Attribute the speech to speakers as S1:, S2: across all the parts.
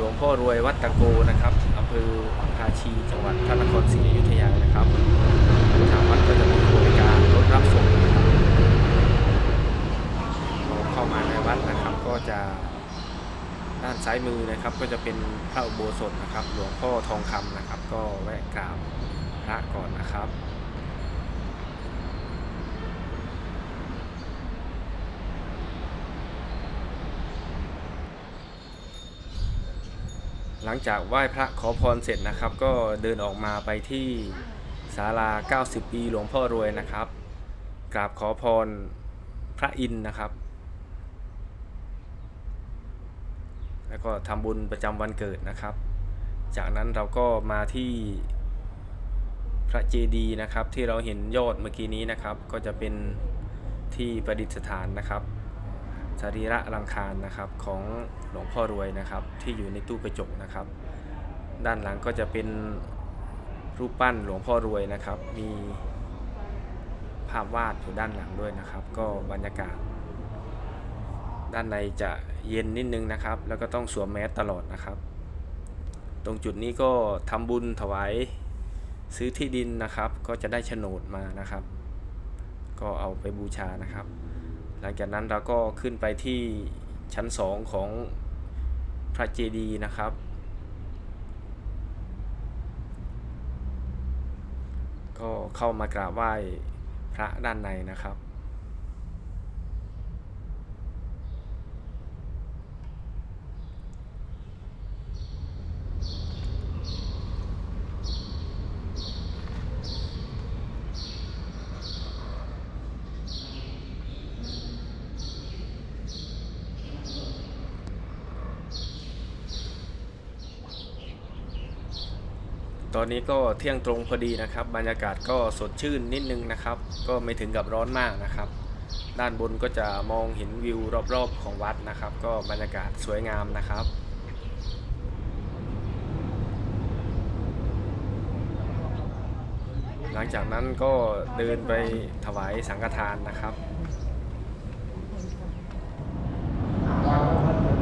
S1: ลวงพ่อรวยวัดตะโกนะครับอำเภอภาชีจังหวัดพระนครศรีอยุธยานะครับทางวัดก็จะมีบริการรถรับส่งนะครับเราเข้ามาในวัดนะครับก็จะด้านซ้ายมือนะครับก็จะเป็นพระอุโบสถนะครับ หลวงพ่อทองคำนะครับ ก็แวะกราบพระก่อนนะครับ หลังจากไหว้พระขอพรเสร็จนะครับ ก็เดินออกมาไปที่ศาลา 90 ปีหลวงพ่อรวยนะครับ กราบขอพรพระอินทร์นะครับ แล้วก็ทำบุญประจำวันเกิดนะครับ จากนั้นเราก็มาที่พระเจดีย์นะครับที่เราเห็นยอดเมื่อกี้นี้นะครับ ก็จะเป็นที่ประดิษฐานนะครับ สรีระลังคารนะครับของหลวงพ่อรวยนะครับ ที่อยู่ในตู้กระจกนะครับ ด้านหลังก็จะเป็นรูปปั้นหลวงพ่อรวยนะครับ มีภาพวาดอยู่ด้านหลังด้วยนะครับ ก็บรรยากาศ ด้านในจะเย็นนิดนึงนะครับ แล้วก็ต้องสวมแมสตลอดนะครับ ตรงจุดนี้ก็ทำบุญถวายซื้อที่ดินนะครับ ก็จะได้โฉนดมานะครับ ก็เอาไปบูชานะครับ หลังจากนั้นเราก็ขึ้นไปที่ชั้นสองของพระเจดีย์นะครับ ก็เข้ามากราบไหว้พระด้านในนะครับ ตอนนี้ก็เที่ยงตรงพอดีนะครับ บรรยากาศก็สดชื่นนิดนึงนะครับ ก็ไม่ถึงกับร้อนมากนะครับ ด้านบนก็จะมองเห็นวิวรอบๆของวัดนะครับ ก็บรรยากาศสวยงามนะครับหลังจากนั้นก็เดินไปถวายสังฆทานนะครับ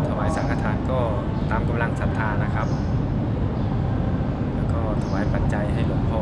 S1: ถวายสังฆทานก็ตามกำลังศรัทธานะครับายปัจจัยให้หลวงพ่อ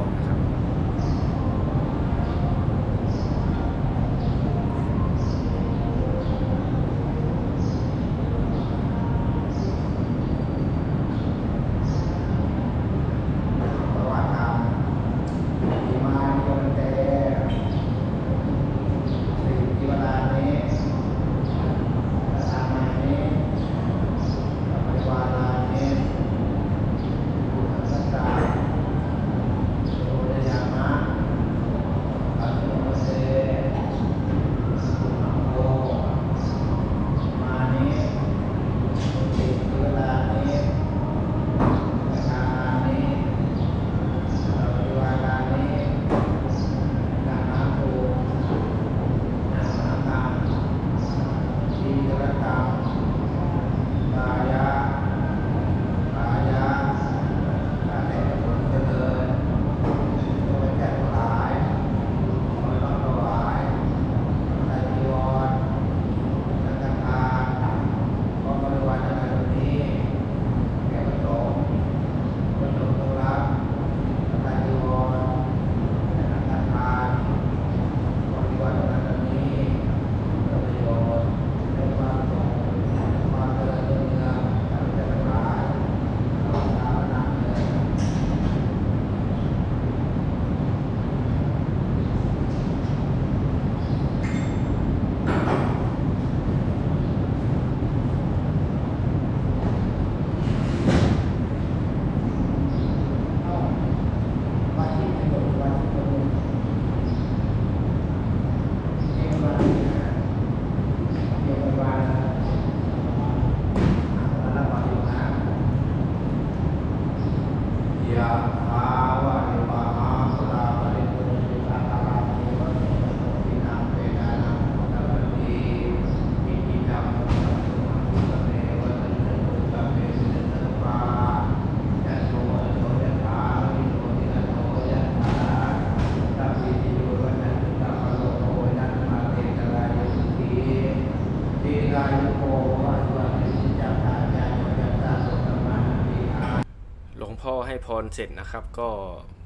S2: พอให้พรเสร็จนะครับ ก็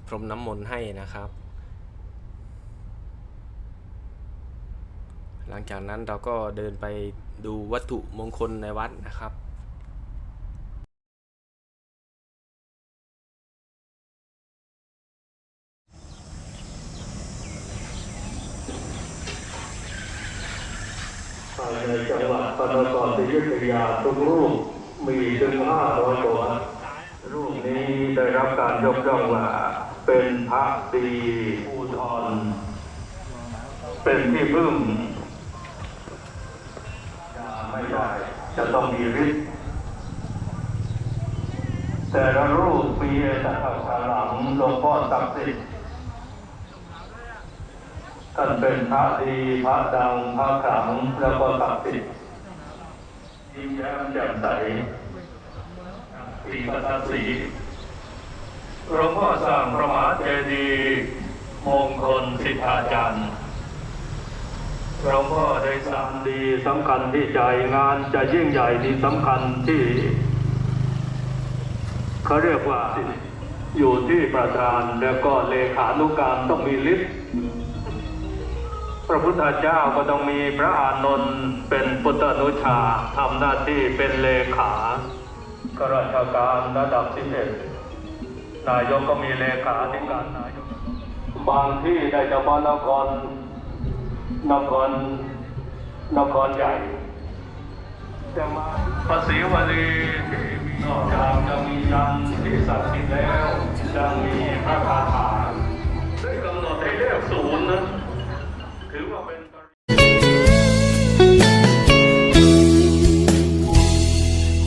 S2: พรมน้ำมนต์ให้นะครับ หลังจากนั้นเราก็เดินไปดูวัตถุมงคลในวัดนะครับ
S1: ในจังหวัดพระนครศรีอยุธยาทุกรูปมีถึงห้าร้อยกว่า รูปนี้ได้รับการยกย่องว่าเป็นพระดีผู้ทอน เป็นที่พึ่งไม่ได้จะต้องมีฤทธิ์แต่ละรูปมีเอกลักษณ์หลังหลวงพ่อศักดิ์สิทธิ์ท่านเป็นพระดีพระดังพระขลังแล้วก็ศักดิ์สิทธิ์ยิ้มแย้มแจ่มใส ปีปัตสีหลวงพ่อสร้างพระมหาเจดีย์มงคลสิทธาจารย์หลวงพ่อได้สร้างดีสำคัญที่ใจงานจะยิ่งใหญ่นี่สำคัญที่เขาเรียกว่าอยู่ที่ประธานแล้วก็เลขานุการต้องมีลิสต์พระพุทธเจ้าก็ต้องมีพระอานนท์เป็นพุทธนุชาทำหน้าที่เป็นเลขา ข้าราชการระดับสิบเอ็ดนายกก็มีเลขาธิการนายก บางที่ได้เฉพาะนคร นคร นครใหญ่ แต่มาภาษีวลีที่มีนอกจากจะมียันที่ศักดิ์สิทธิ์แล้วยังมีพระคาถา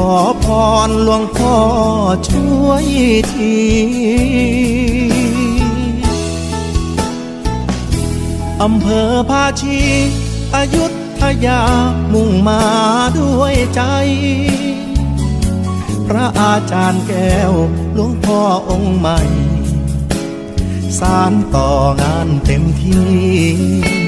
S3: ขอพรหลวงพ่อช่วยทีอำเภอภาชีอายุทยามุ่งมาด้วยใจ พระอาจารย์แก้วหลวงพ่อองค์ใหม่ สารต่องานเต็มที่